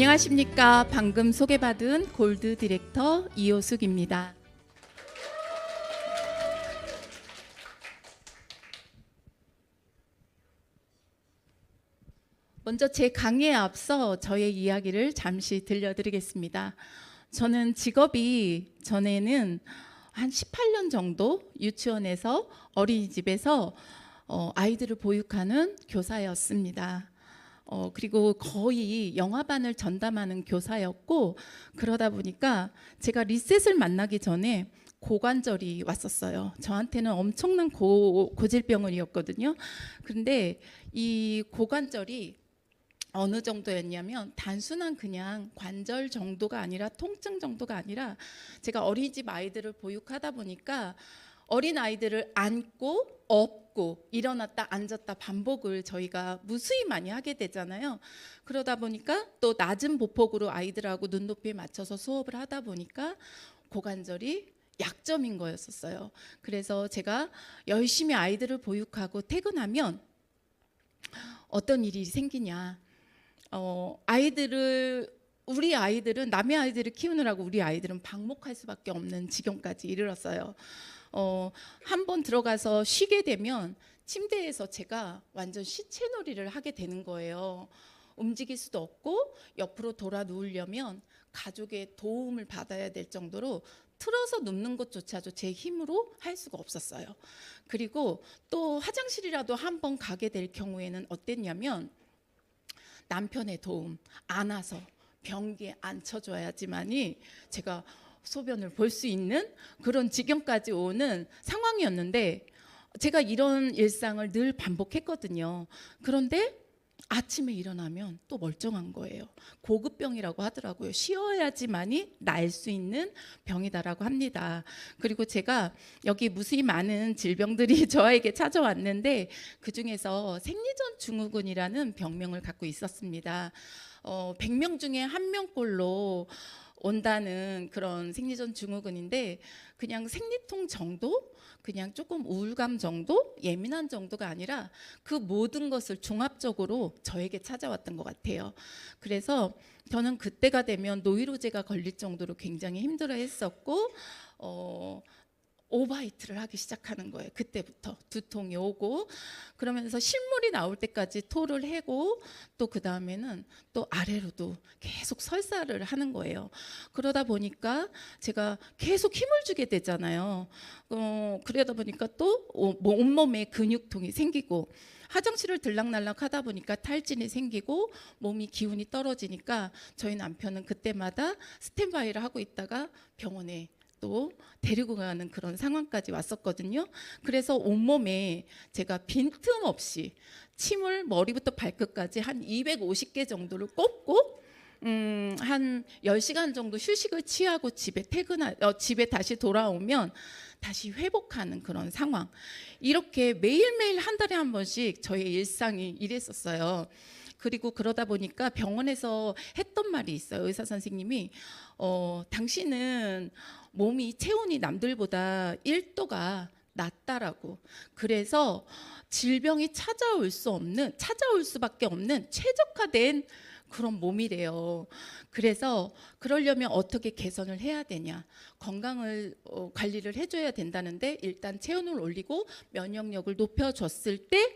안녕하십니까. 방금 소개받은 골드 디렉터 이호숙입니다. 먼저 제 강의에 앞서 저의 이야기를 잠시 들려드리겠습니다. 저는 직업이 전에는 한 18년 정도 유치원에서 어린이집에서 어, 아이들을 보육하는 교사였습니다. 어, 그리고 거의 영화반을 전담하는 교사였고 그러다 보니까 제가 리셋을 만나기 전에 고관절이 왔었어요. 저한테는 엄청난 고, 고질병을이었거든요. 그런데 이 고관절이 어느 정도였냐면 단순한 그냥 관절 정도가 아니라 통증 정도가 아니라 제가 어린이집 아이들을 보육하다 보니까 어린 아이들을 안고 업 고 일어났다 앉았다 반복을 저희가 무수히 많이 하게 되잖아요. 그러다 보니까 또 낮은 보폭으로 아이들하고 눈높이에 맞춰서 수업을 하다 보니까 고관절이 약점인 거였었어요. 그래서 제가 열심히 아이들을 보육하고 퇴근하면 어떤 일이 생기냐. 어, 아이들을 우리 아이들은 남의 아이들을 키우느라고 우리 아이들은 방목할 수밖에 없는 지경까지 이르렀어요. 어, 한 번 들어가서 쉬게 되면 침대에서 제가 완전 시체놀이를 하게 되는 거예요. 움직일 수도 없고 옆으로 돌아 누우려면 가족의 도움을 받아야 될 정도로 틀어서 눕는 것조차도 제 힘으로 할 수가 없었어요. 그리고 또 화장실이라도 한 번 가게 될 경우에는 어땠냐면 남편의 도움 안아서 변기에 앉혀줘야지만이 제가 소변을 볼 수 있는 그런 지경까지 오는 상황이었는데 제가 이런 일상을 늘 반복했거든요. 그런데 아침에 일어나면 또 멀쩡한 거예요. 고급병이라고 하더라고요. 쉬어야지만이 날 수 있는 병이다라고 합니다. 그리고 제가 여기 무수히 많은 질병들이 저에게 찾아왔는데 그 중에서 생리전 증후군이라는 병명을 갖고 있었습니다. 어, 100명 중에 한 명꼴로 온다는 그런 생리전 증후군인데 그냥 생리통 정도 그냥 조금 우울감 정도 예민한 정도가 아니라 그 모든 것을 종합적으로 저에게 찾아왔던 것 같아요. 그래서 저는 그때가 되면 노이로제가 걸릴 정도로 굉장히 힘들어 했었고 어, 오바이트를 하기 시작하는 거예요. 그때부터 두통이 오고 그러면서 실물이 나올 때까지 토를 해고 또 그 다음에는 또 아래로도 계속 설사를 하는 거예요. 그러다 보니까 제가 계속 힘을 주게 되잖아요. 어, 그러다 보니까 또 어, 뭐 온몸에 근육통이 생기고 화장실을 들락날락 하다 보니까 탈진이 생기고 몸이 기운이 떨어지니까 저희 남편은 그때마다 스탠바이를 하고 있다가 병원에 또 데리고 가는 그런 상황까지 왔었거든요. 그래서 온몸에 제가 빈틈없이 침을 머리부터 발끝까지 한 250개 정도를 꼽고 음, 한 10시간 정도 휴식을 취하고 집에 퇴근하 어, 집에 다시 돌아오면 다시 회복하는 그런 상황. 이렇게 매일매일 한 달에 한 번씩 저의 일상이 이랬었어요. 그리고 그러다 보니까 병원에서 했던 말이 있어요. 의사 선생님이 어, 당신은 몸이 체온이 남들보다 1도가 낮다라고. 그래서 질병이 찾아올 수 없는 찾아올 수밖에 없는 최적화된 그런 몸이래요. 그래서 그러려면 어떻게 개선을 해야 되냐? 건강을 어, 관리를 해줘야 된다는데 일단 체온을 올리고 면역력을 높여줬을 때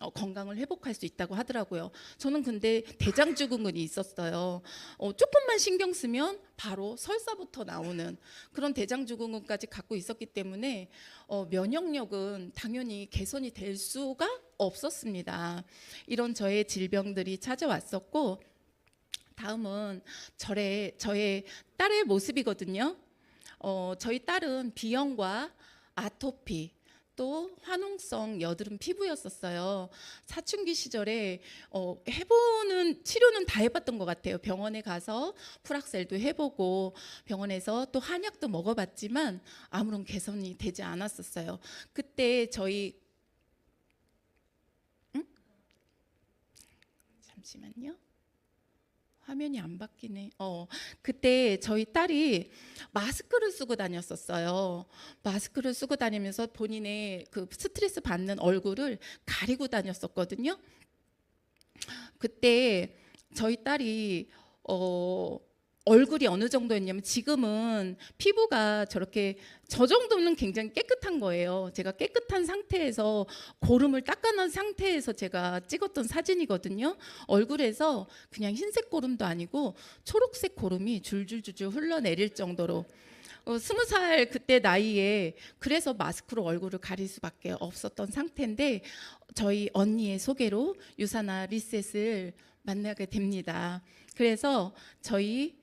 어, 건강을 회복할 수 있다고 하더라고요. 저는 근데 대장 증후군이 있었어요. 어, 조금만 신경 쓰면 바로 설사부터 나오는 그런 대장 증후군까지 갖고 있었기 때문에 어, 면역력은 당연히 개선이 될 수가 없었습니다. 이런 저의 질병들이 찾아왔었고 다음은 저의 저의 딸의 모습이거든요. 어, 저희 딸은 비염과 아토피 또 화농성 여드름 피부였었어요. 사춘기 시절에 어, 해보는 치료는 다 해봤던 것 같아요. 병원에 가서 풀악셀도 해보고 병원에서 또 한약도 먹어봤지만 아무런 개선이 되지 않았었어요. 그때 저희 응? 잠시만요. 화면이 안 바뀌네. 어, 그때 저희 딸이 마스크를 쓰고 다녔었어요. 마스크를 쓰고 다니면서 본인의 그 스트레스 받는 얼굴을 가리고 다녔었거든요. 그때 저희 딸이 어, 얼굴이 어느 정도였냐면 지금은 피부가 저렇게 저 정도는 굉장히 깨끗한 거예요. 제가 깨끗한 상태에서 고름을 닦아놓은 상태에서 제가 찍었던 사진이거든요. 얼굴에서 그냥 흰색 고름도 아니고 초록색 고름이 줄줄줄줄 흘러내릴 정도로 어, 스무 살 그때 나이에 그래서 마스크로 얼굴을 가릴 수밖에 없었던 상태인데 저희 언니의 소개로 유사나 리셋을 만나게 됩니다. 그래서 저희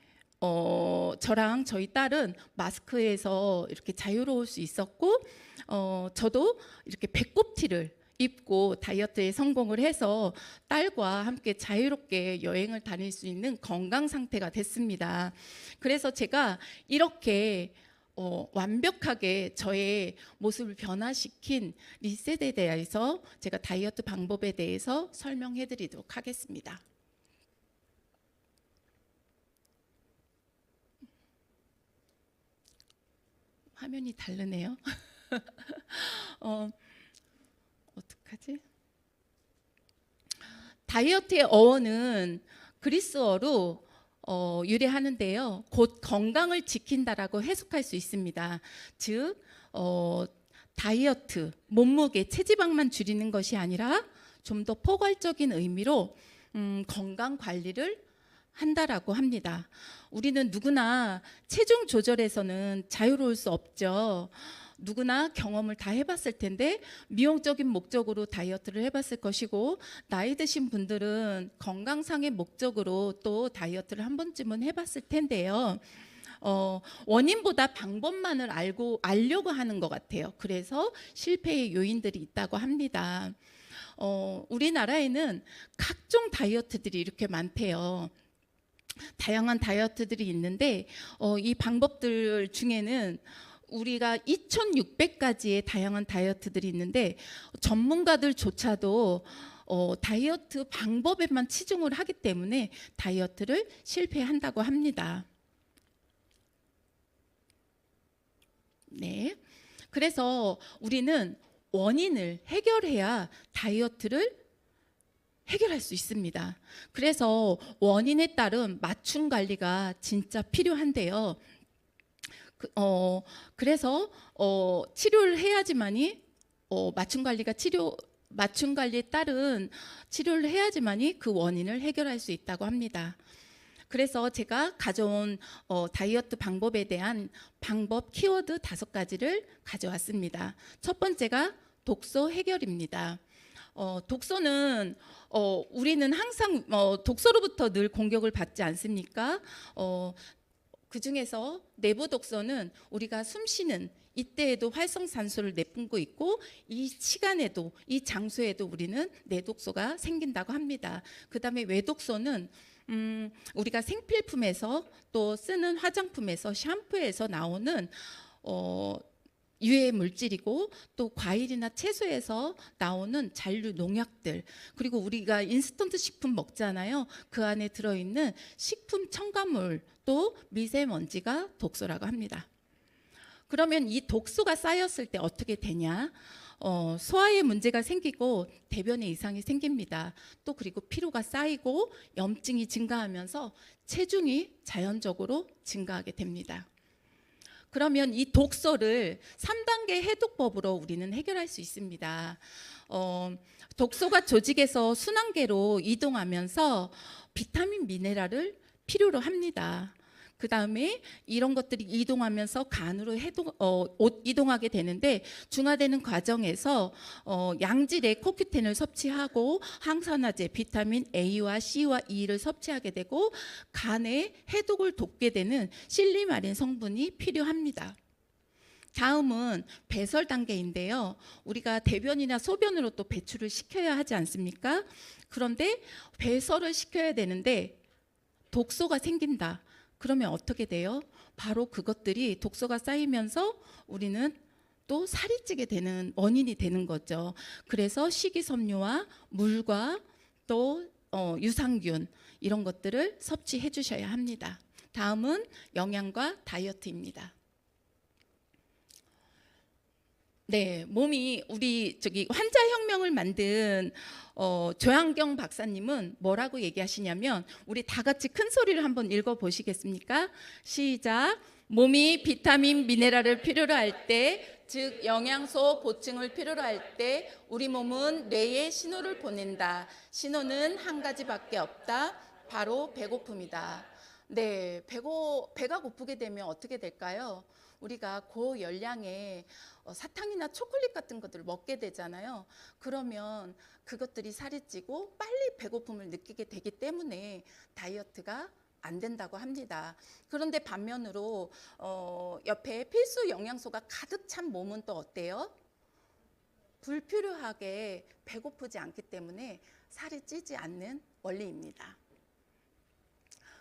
어, 저랑 저희 딸은 마스크에서 이렇게 자유로울 수 있었고 어, 저도 이렇게 배꼽티를 입고 다이어트에 성공을 해서 딸과 함께 자유롭게 여행을 다닐 수 있는 건강 상태가 됐습니다. 그래서 제가 이렇게 어, 완벽하게 저의 모습을 변화시킨 리셋에 대해서 제가 다이어트 방법에 대해서 설명해 드리도록 하겠습니다. 화면이 다르네요. 어, 어떡하지? 다이어트의 어원은 그리스어로 어, 유래하는데요. 곧 건강을 지킨다라고 해석할 수 있습니다. 즉, 어, 다이어트, 몸무게, 체지방만 줄이는 것이 아니라 좀 더 포괄적인 의미로 음, 건강 관리를 한다라고 합니다. 우리는 누구나 체중 조절에서는 자유로울 수 없죠. 누구나 경험을 다 해봤을 텐데 미용적인 목적으로 다이어트를 해봤을 것이고 나이 드신 분들은 건강상의 목적으로 또 다이어트를 한 번쯤은 해봤을 텐데요. 어, 원인보다 방법만을 알고 알려고 하는 것 같아요. 그래서 실패의 요인들이 있다고 합니다. 어, 우리나라에는 각종 다이어트들이 이렇게 많대요. 다양한 다이어트들이 있는데 어, 이 방법들 중에는 우리가 2,600가지의 다양한 다이어트들이 있는데 전문가들조차도 어, 다이어트 방법에만 치중을 하기 때문에 다이어트를 실패한다고 합니다. 네. 그래서 우리는 원인을 해결해야 다이어트를 해결할 수 있습니다. 그래서 원인에 따른 맞춤 관리가 진짜 필요한데요. 그, 어, 그래서 어, 치료를 해야지만이 어, 맞춤 관리가 치료 맞춤 관리에 따른 치료를 해야지만이 그 원인을 해결할 수 있다고 합니다. 그래서 제가 가져온 어, 다이어트 방법에 대한 방법 키워드 다섯 가지를 가져왔습니다. 첫 번째가 독소 해결입니다. 어, 독소는 어, 우리는 항상 어, 독소로부터 늘 공격을 받지 않습니까? 어, 그 중에서 내부 독소는 우리가 숨쉬는 이때에도 활성산소를 내뿜고 있고 이 시간에도 이 장소에도 우리는 내독소가 생긴다고 합니다. 그 다음에 외독소는 음, 우리가 생필품에서 또 쓰는 화장품에서 샴푸에서 나오는 어, 유해 물질이고 또 과일이나 채소에서 나오는 잔류 농약들 그리고 우리가 인스턴트 식품 먹잖아요. 그 안에 들어 있는 식품 첨가물 또 미세먼지가 독소라고 합니다. 그러면 이 독소가 쌓였을 때 어떻게 되냐? 어, 소화에 문제가 생기고 대변에 이상이 생깁니다. 또 그리고 피로가 쌓이고 염증이 증가하면서 체중이 자연적으로 증가하게 됩니다. 그러면 이 독소를 3단계 해독법으로 우리는 해결할 수 있습니다. 어, 독소가 조직에서 순환계로 이동하면서 비타민 미네랄을 필요로 합니다. 그 다음에 이런 것들이 이동하면서 간으로 해동, 어, 이동하게 되는데 중화되는 과정에서 어, 양질의 코큐텐을 섭취하고 항산화제, 비타민 A와 C와 E를 섭취하게 되고 간의 해독을 돕게 되는 실리마린 성분이 필요합니다. 다음은 배설 단계인데요. 우리가 대변이나 소변으로 또 배출을 시켜야 하지 않습니까? 그런데 배설을 시켜야 되는데 독소가 생긴다. 그러면 어떻게 돼요? 바로 그것들이 독소가 쌓이면서 우리는 또 살이 찌게 되는 원인이 되는 거죠. 그래서 식이섬유와 물과 또 어, 유산균 이런 것들을 섭취해 주셔야 합니다. 다음은 영양과 다이어트입니다. 네, 몸이 우리 저기 환자 혁명을 만든 어, 조양경 박사님은 뭐라고 얘기하시냐면 우리 다 같이 큰 소리를 한번 읽어 보시겠습니까? 시작. 몸이 비타민 미네랄을 필요로 할 때, 즉 영양소 보충을 필요로 할 때 우리 몸은 뇌에 신호를 보낸다. 신호는 한 가지밖에 없다. 바로 배고픔이다. 네, 배고 배가 고프게 되면 어떻게 될까요? 우리가 고열량의 어, 사탕이나 초콜릿 같은 것들을 먹게 되잖아요. 그러면 그것들이 살이 찌고 빨리 배고픔을 느끼게 되기 때문에 다이어트가 안 된다고 합니다. 그런데 반면으로 어, 옆에 필수 영양소가 가득 찬 몸은 또 어때요? 불필요하게 배고프지 않기 때문에 살이 찌지 않는 원리입니다.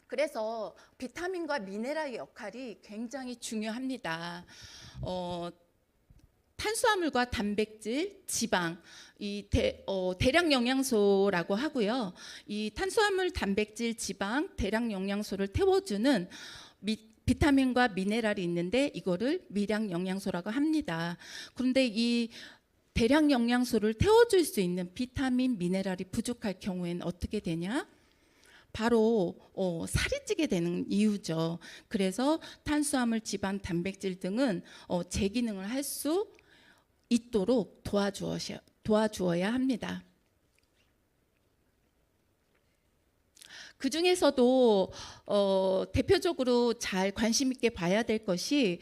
그래서 비타민과 미네랄의 역할이 굉장히 중요합니다. 어, 탄수화물과 단백질, 지방, 이 대, 어, 대량 영양소라고 하고요. 이 탄수화물, 단백질, 지방, 대량 영양소를 태워주는 미, 비타민과 미네랄이 있는데 이거를 미량 영양소라고 합니다. 그런데 이 대량 영양소를 태워줄 수 있는 비타민, 미네랄이 부족할 경우에는 어떻게 되냐? 바로 어, 살이 찌게 되는 이유죠. 그래서 탄수화물, 지방, 단백질 등은 어, 제 기능을 할 수 있도록 도와주어, 도와주어야 합니다. 그 중에서도 어, 대표적으로 잘 관심 있게 봐야 될 것이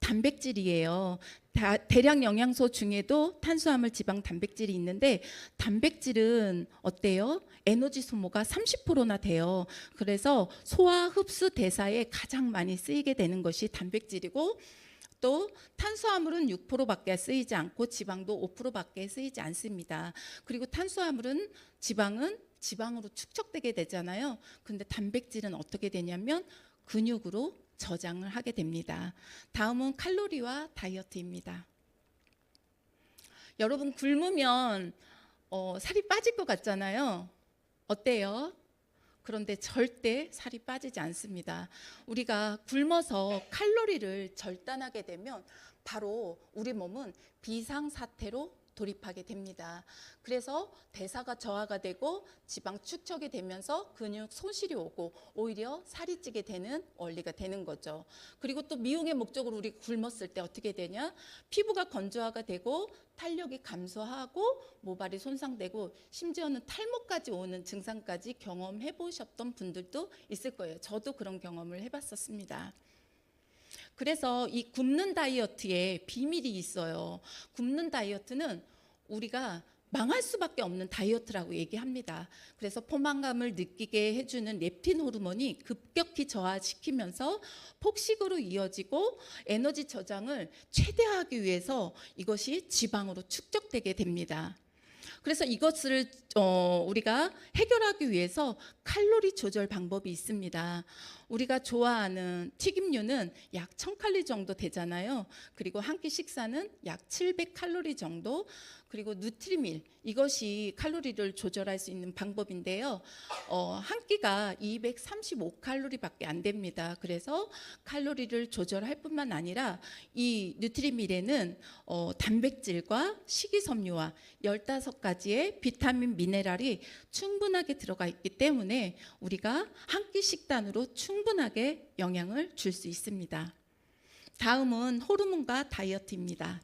단백질이에요. 다, 대량 영양소 중에도 탄수화물, 지방, 단백질이 있는데 단백질은 어때요? 에너지 소모가 30%나 돼요. 그래서 소화, 흡수, 대사에 가장 많이 쓰이게 되는 것이 단백질이고 또 탄수화물은 6%밖에 쓰이지 않고 지방도 5%밖에 쓰이지 않습니다. 그리고 탄수화물은 지방은 지방으로 축적되게 되잖아요. 근데 단백질은 어떻게 되냐면 근육으로 저장을 하게 됩니다. 다음은 칼로리와 다이어트입니다. 여러분 굶으면 어, 살이 빠질 것 같잖아요. 어때요? 그런데 절대 살이 빠지지 않습니다. 우리가 굶어서 칼로리를 절단하게 되면 바로 우리 몸은 비상 사태로 돌입하게 됩니다. 그래서 대사가 저하가 되고 지방 축적이 되면서 근육 손실이 오고 오히려 살이 찌게 되는 원리가 되는 거죠. 그리고 또 미용의 목적으로 우리 굶었을 때 어떻게 되냐? 피부가 건조화가 되고 탄력이 감소하고 모발이 손상되고 심지어는 탈모까지 오는 증상까지 경험해 보셨던 분들도 있을 거예요. 저도 그런 경험을 해 봤었습니다. 그래서 이 굶는 다이어트에 비밀이 있어요. 굶는 다이어트는 우리가 망할 수밖에 없는 다이어트라고 얘기합니다. 그래서 포만감을 느끼게 해주는 렙틴 호르몬이 급격히 저하시키면서 폭식으로 이어지고 에너지 저장을 최대화하기 위해서 이것이 지방으로 축적되게 됩니다. 그래서 이것을 어, 우리가 해결하기 위해서 칼로리 조절 방법이 있습니다. 우리가 좋아하는 튀김류는 약 1000칼로리 정도 되잖아요. 그리고 한 끼 식사는 약 700칼로리 정도. 그리고 누트리밀 이것이 칼로리를 조절할 수 있는 방법인데요. 어, 한 끼가 235칼로리밖에 안 됩니다. 그래서 칼로리를 조절할 뿐만 아니라 이 누트리밀에는 어, 단백질과 식이섬유와 15가지의 비타민 미네랄이 충분하게 들어가 있기 때문에 우리가 한 끼 식단으로 충분 하게 영향을 줄 수 있습니다. 다음은 호르몬과 다이어트입니다.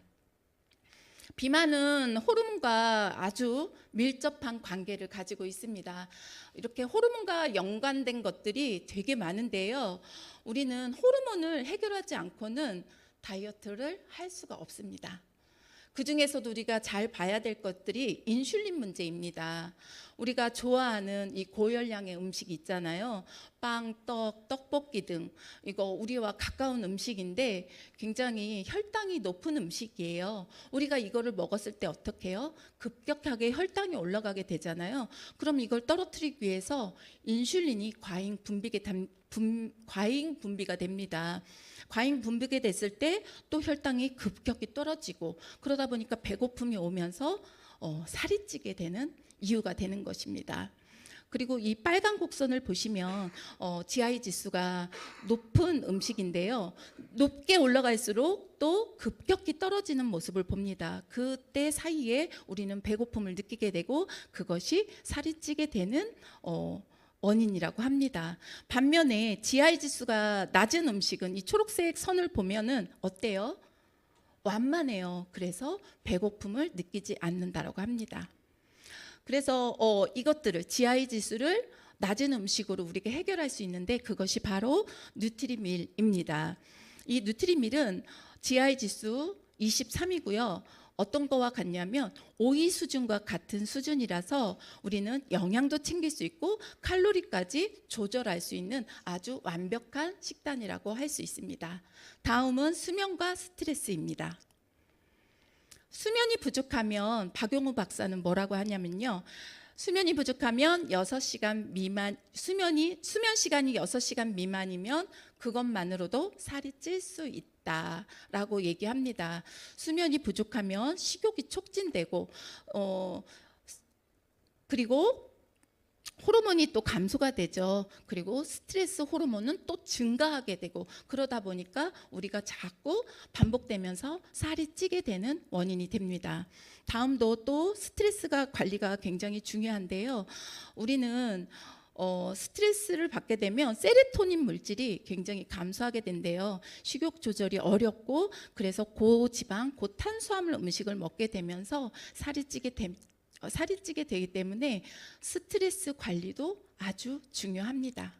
비만은 호르몬과 아주 밀접한 관계를 가지고 있습니다. 이렇게 호르몬과 연관된 것들이 되게 많은데요. 우리는 호르몬을 해결하지 않고는 다이어트를 할 수가 없습니다. 그 중에서도 우리가 잘 봐야 될 것들이 인슐린 문제입니다. 우리가 좋아하는 이 고열량의 음식 있잖아요. 빵, 떡, 떡볶이 등 이거 우리와 가까운 음식인데 굉장히 혈당이 높은 음식이에요. 우리가 이거를 먹었을 때 어떻게 해요? 급격하게 혈당이 올라가게 되잖아요. 그럼 이걸 떨어뜨리기 위해서 인슐린이 과잉 분비가 됩니다. 과잉 분비게 됐을 때 또 혈당이 급격히 떨어지고 그러다 보니까 배고픔이 오면서 어, 살이 찌게 되는 이유가 되는 것입니다. 그리고 이 빨간 곡선을 보시면 어, GI 지수가 높은 음식인데요. 높게 올라갈수록 또 급격히 떨어지는 모습을 봅니다. 그때 사이에 우리는 배고픔을 느끼게 되고 그것이 살이 찌게 되는 어, 원인이라고 합니다. 반면에 GI 지수가 낮은 음식은 이 초록색 선을 보면은 어때요? 완만해요. 그래서 배고픔을 느끼지 않는다라고 합니다. 그래서 어, 이것들을 GI 지수를 낮은 음식으로 우리가 해결할 수 있는데 그것이 바로 뉴트리밀입니다. 이 뉴트리밀은 GI 지수 23이고요. 어떤 거와 같냐면 오이 수준과 같은 수준이라서 우리는 영양도 챙길 수 있고 칼로리까지 조절할 수 있는 아주 완벽한 식단이라고 할 수 있습니다. 다음은 수면과 스트레스입니다. 수면이 부족하면 박용우 박사는 뭐라고 하냐면요. 수면이 부족하면 6시간 미만 수면이 수면 시간이 6시간 미만이면 그것만으로도 살이 찔 수 있다라고 얘기합니다. 수면이 부족하면 식욕이 촉진되고 어 그리고 호르몬이 또 감소가 되죠. 그리고 스트레스 호르몬은 또 증가하게 되고 그러다 보니까 우리가 자꾸 반복되면서 살이 찌게 되는 원인이 됩니다. 다음도 또 스트레스가 관리가 굉장히 중요한데요. 우리는 어, 스트레스를 받게 되면 세로토닌 물질이 굉장히 감소하게 된대요. 식욕 조절이 어렵고 그래서 고지방, 고탄수화물 음식을 먹게 되면서 살이 찌게 됨, 어, 살이 찌게 되기 때문에 스트레스 관리도 아주 중요합니다.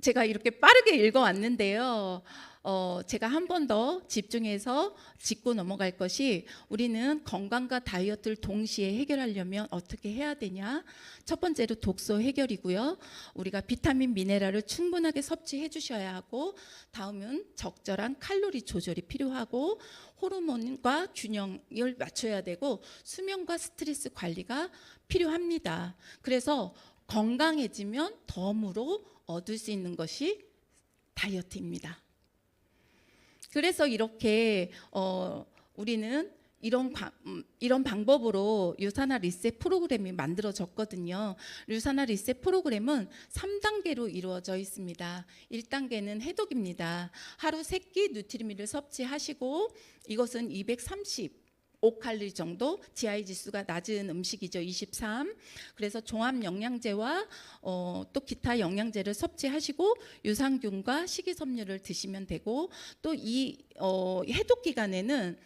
제가 이렇게 빠르게 읽어왔는데요. 어, 제가 한 번 더 집중해서 짚고 넘어갈 것이 우리는 건강과 다이어트를 동시에 해결하려면 어떻게 해야 되냐? 첫 번째로 독소 해결이고요. 우리가 비타민, 미네랄을 충분하게 섭취해 주셔야 하고 다음은 적절한 칼로리 조절이 필요하고 호르몬과 균형을 맞춰야 되고 수면과 스트레스 관리가 필요합니다. 그래서 건강해지면 덤으로 얻을 수 있는 것이 다이어트입니다. 그래서 이렇게 어, 우리는 이런 바, 음, 이런 방법으로 유산화 리셋 프로그램이 만들어졌거든요. 유산화 리셋 프로그램은 3단계로 이루어져 있습니다. 1단계는 해독입니다. 하루 3끼 누트리밀을 섭취하시고 이것은 230 5칼로리 정도 GI 지수가 낮은 음식이죠. 23. 그래서 종합 영양제와 어, 또 기타 영양제를 섭취하시고 유산균과 식이섬유를 드시면 되고 또이 어, 해독 기간에는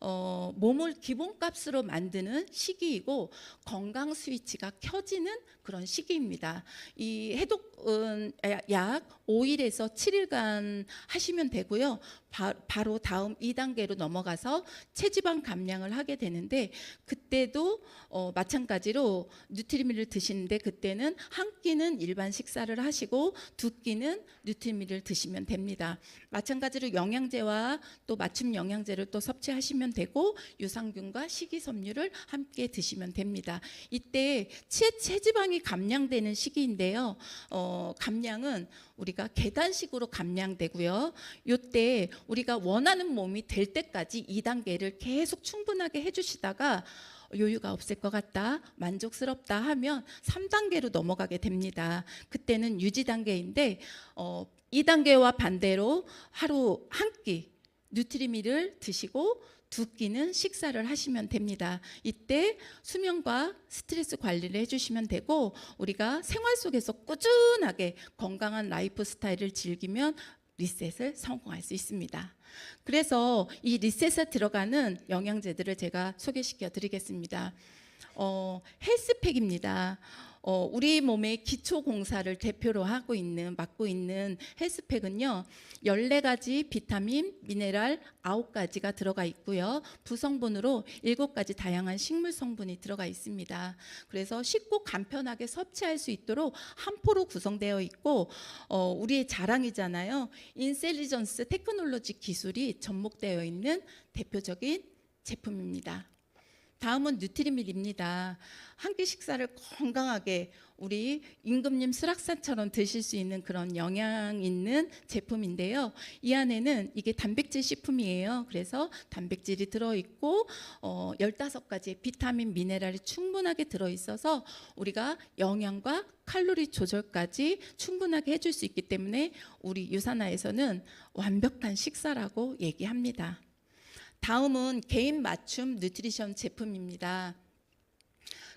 어, 몸을 기본값으로 만드는 시기이고 건강 스위치가 켜지는 그런 시기입니다. 이 해독은 약 5일에서 7일간 하시면 되고요. 바, 로 다음 2단계로 넘어가서 체지방 감량을 하게 되는데 그때도 어, 마찬가지로 뉴트리밀을 드시는데 그때는 한 끼는 일반 식사를 하시고 두 끼는 뉴트리밀을 드시면 됩니다. 마찬가지로 영양제와 또 맞춤 영양제를 또 섭취하시면 되고 유산균과 식이섬유를 함께 드시면 됩니다. 이때 체, 체지방이 감량되는 시기인데요. 어, 감량은 우리가 계단식으로 감량되고요. 이때 우리가 원하는 몸이 될 때까지 2단계를 계속 충분하게 해주시다가 여유가 없을 것 같다, 만족스럽다 하면 3단계로 넘어가게 됩니다. 그때는 유지 단계인데 어, 2단계와 반대로 하루 한 끼 뉴트리밀을 드시고 두 끼는 식사를 하시면 됩니다. 이때 수면과 스트레스 관리를 해주시면 되고 우리가 생활 속에서 꾸준하게 건강한 라이프 스타일을 즐기면 리셋을 성공할 수 있습니다. 그래서 이 리셋에 들어가는 영양제들을 제가 소개시켜 드리겠습니다. 어, 헬스팩입니다. 어, 우리 몸의 기초 공사를 대표로 하고 있는 맡고 있는 헬스팩은요. 14가지 비타민, 미네랄 9가지가 들어가 있고요. 부성분으로 7가지 다양한 식물 성분이 들어가 있습니다. 그래서 쉽고 간편하게 섭취할 수 있도록 한 포로 구성되어 있고 어, 우리의 자랑이잖아요. 인셀리전스 테크놀로지 기술이 접목되어 있는 대표적인 제품입니다. 다음은 뉴트리밀입니다. 한 끼 식사를 건강하게 우리 임금님 수락산처럼 드실 수 있는 그런 영양 있는 제품인데요. 이 안에는 이게 단백질 식품이에요. 그래서 단백질이 들어있고 어, 15가지의 비타민, 미네랄이 충분하게 들어있어서 우리가 영양과 칼로리 조절까지 충분하게 해줄 수 있기 때문에 우리 유산화에서는 완벽한 식사라고 얘기합니다. 다음은 개인 맞춤 누트리션 제품입니다.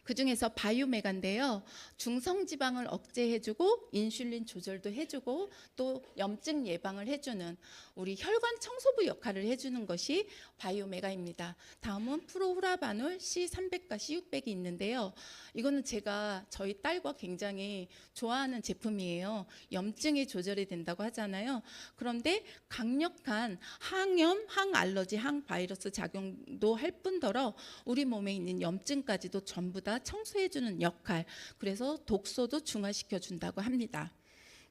그 중에서 바이오메가인데요. 중성 지방을 억제해주고 인슐린 조절도 해주고 또 염증 예방을 해주는 우리 혈관 청소부 역할을 해주는 것이 바이오메가입니다. 다음은 프로후라바놀 C300과 C600이 있는데요. 이거는 제가 저희 딸과 굉장히 좋아하는 제품이에요. 염증이 조절이 된다고 하잖아요. 그런데 강력한 항염, 항알러지, 항바이러스 작용도 할 뿐더러 우리 몸에 있는 염증까지도 전부 다 청소해주는 역할. 그래서 독소도 중화시켜 준다고 합니다.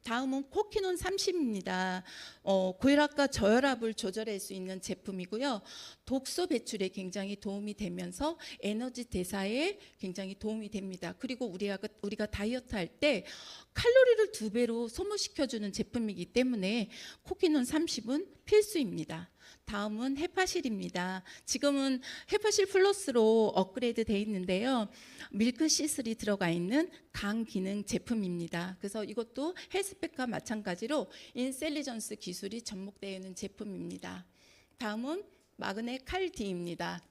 다음은 코키논 30입니다. 어, 고혈압과 저혈압을 조절할 수 있는 제품이고요. 독소 배출에 굉장히 도움이 되면서 에너지 대사에 굉장히 도움이 됩니다. 그리고 우리가 우리가 다이어트 할 때 칼로리를 두 배로 소모시켜 주는 제품이기 때문에 코키논 30은 필수입니다. 다음은 헤파실입니다. 지금은 헤파실 플러스로 업그레이드 돼 있는데요. 밀크 시슬이 들어가 있는 간 기능 제품입니다. 그래서 이것도 헬스팩과 마찬가지로 인셀리전스 기술이 접목되어 있는 제품입니다. 다음은 마그네 칼디입니다.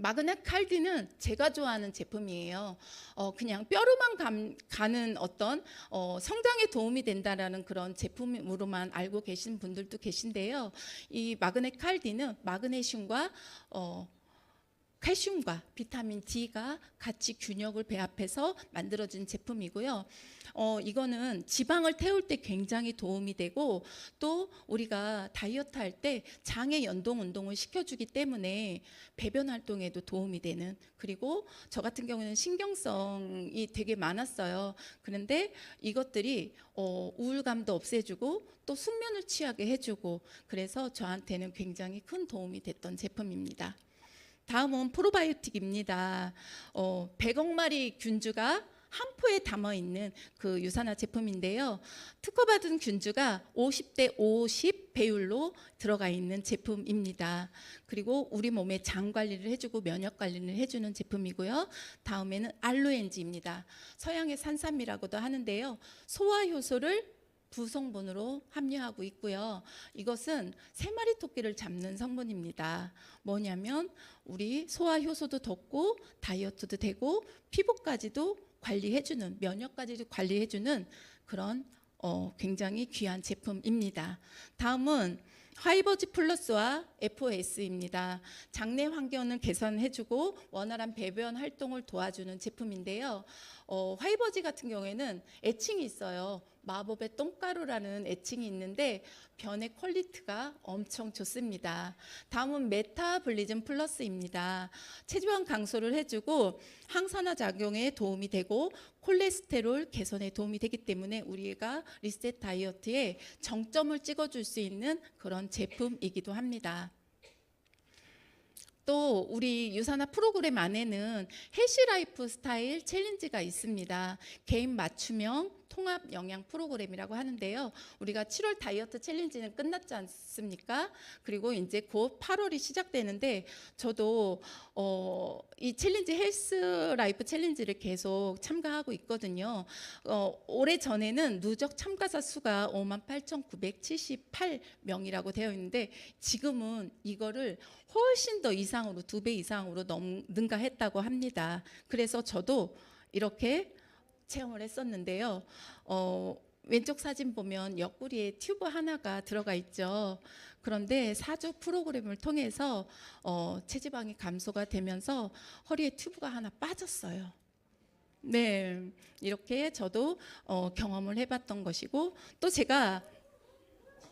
마그넷 칼디는 제가 좋아하는 제품이에요. 어, 그냥 뼈로만 감, 가는 어떤 어, 성장에 도움이 된다라는 그런 제품으로만 알고 계신 분들도 계신데요. 이 마그넷 칼디는 마그네슘과 어, 칼슘과 비타민 D가 같이 균형을 배합해서 만들어진 제품이고요. 어, 이거는 지방을 태울 때 굉장히 도움이 되고 또 우리가 다이어트 할 때 장의 연동 운동을 시켜주기 때문에 배변 활동에도 도움이 되는 그리고 저 같은 경우는 신경성이 되게 많았어요. 그런데 이것들이 어, 우울감도 없애주고 또 숙면을 취하게 해주고 그래서 저한테는 굉장히 큰 도움이 됐던 제품입니다. 다음은 프로바이오틱입니다. 어, 100억 마리 균주가 한 포에 담아 있는 그 유산화 제품인데요. 특허받은 균주가 50대 50 배율로 들어가 있는 제품입니다. 그리고 우리 몸의 장 관리를 해주고 면역 관리를 해주는 제품이고요. 다음에는 알로엔지입니다. 서양의 산삼이라고도 하는데요. 소화 효소를 부성분으로 함유하고 있고요. 이것은 세 마리 토끼를 잡는 성분입니다. 뭐냐면 우리 소화 효소도 덮고 다이어트도 되고 피부까지도 관리해주는 면역까지도 관리해주는 그런 어, 굉장히 귀한 제품입니다. 다음은 화이버지 플러스와 FOS입니다. 장내 환경을 개선해주고 원활한 배변 활동을 도와주는 제품인데요. 어, 화이버지 같은 경우에는 애칭이 있어요. 마법의 똥가루라는 애칭이 있는데 변의 퀄리티가 엄청 좋습니다. 다음은 메타블리즘 플러스입니다. 체지방 강소를 해주고 항산화 작용에 도움이 되고 콜레스테롤 개선에 도움이 되기 때문에 우리가 리셋 다이어트에 정점을 찍어줄 수 있는 그런 제품이기도 합니다. 또 우리 유산화 프로그램 안에는 헬시 라이프 스타일 챌린지가 있습니다. 개인 맞춤형 통합 영양 프로그램이라고 하는데요. 우리가 7월 다이어트 챌린지는 끝났지 않습니까? 그리고 이제 곧 8월이 시작되는데 저도 어, 이 챌린지 헬스 라이프 챌린지를 계속 참가하고 있거든요. 어, 올해 전에는 누적 참가자 수가 58,978명이라고 되어 있는데 지금은 이거를 훨씬 더 이상으로 두 배 이상으로 넘, 능가했다고 합니다. 그래서 저도 이렇게 체험을 했었는데요. 어, 왼쪽 사진 보면 옆구리에 튜브 하나가 들어가 있죠. 그런데 사주 프로그램을 통해서 어, 체지방이 감소가 되면서 허리에 튜브가 하나 빠졌어요. 네, 이렇게 저도 어, 경험을 해봤던 것이고 또 제가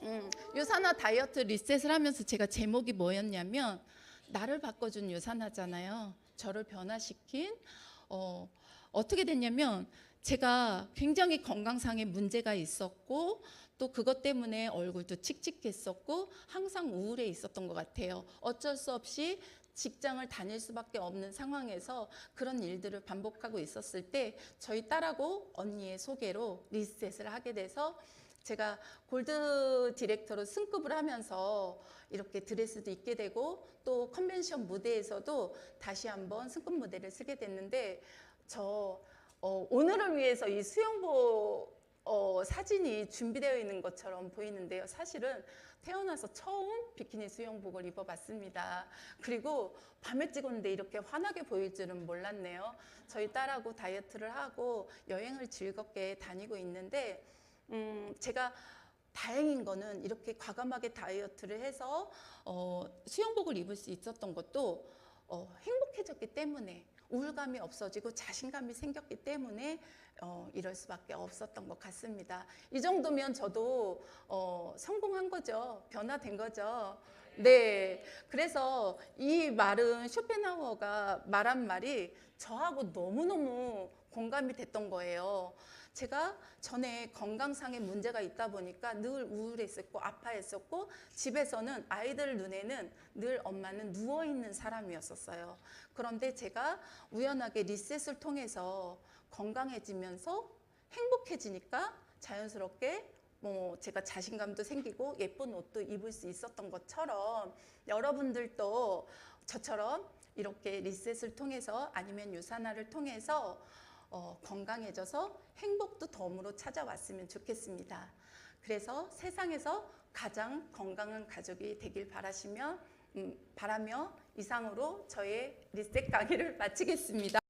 음, 유산화 다이어트 리셋을 하면서 제가 제목이 뭐였냐면 나를 바꿔준 유산화잖아요. 저를 변화시킨 어, 어떻게 됐냐면 제가 굉장히 건강상의 문제가 있었고 또 그것 때문에 얼굴도 칙칙했었고 항상 우울해 있었던 것 같아요. 어쩔 수 없이 직장을 다닐 수밖에 없는 상황에서 그런 일들을 반복하고 있었을 때 저희 딸하고 언니의 소개로 리셋을 하게 돼서 제가 골드 디렉터로 승급을 하면서 이렇게 드레스도 입게 되고 또 컨벤션 무대에서도 다시 한번 승급 무대를 쓰게 됐는데 저 어, 오늘을 위해서 이 수영복 어, 사진이 준비되어 있는 것처럼 보이는데요. 사실은 태어나서 처음 비키니 수영복을 입어봤습니다. 그리고 밤에 찍었는데 이렇게 환하게 보일 줄은 몰랐네요. 저희 딸하고 다이어트를 하고 여행을 즐겁게 다니고 있는데 음, 제가 다행인 거는 이렇게 과감하게 다이어트를 해서 어, 수영복을 입을 수 있었던 것도 어, 행복해졌기 때문에 우울감이 없어지고 자신감이 생겼기 때문에 어, 이럴 수밖에 없었던 것 같습니다. 이 정도면 저도 어, 성공한 거죠. 변화된 거죠. 네. 그래서 이 말은 쇼펜하우어가 말한 말이 저하고 너무너무 공감이 됐던 거예요. 제가 전에 건강상의 문제가 있다 보니까 늘 우울했었고 아파했었고 집에서는 아이들 눈에는 늘 엄마는 누워 있는 사람이었었어요. 그런데 제가 우연하게 리셋을 통해서 건강해지면서 행복해지니까 자연스럽게 뭐 제가 자신감도 생기고 예쁜 옷도 입을 수 있었던 것처럼 여러분들도 저처럼 이렇게 리셋을 통해서 아니면 유산화를 통해서 어, 건강해져서 행복도 덤으로 찾아왔으면 좋겠습니다. 그래서 세상에서 가장 건강한 가족이 되길 바라시며 음, 바라며 이상으로 저의 리셋 강의를 마치겠습니다.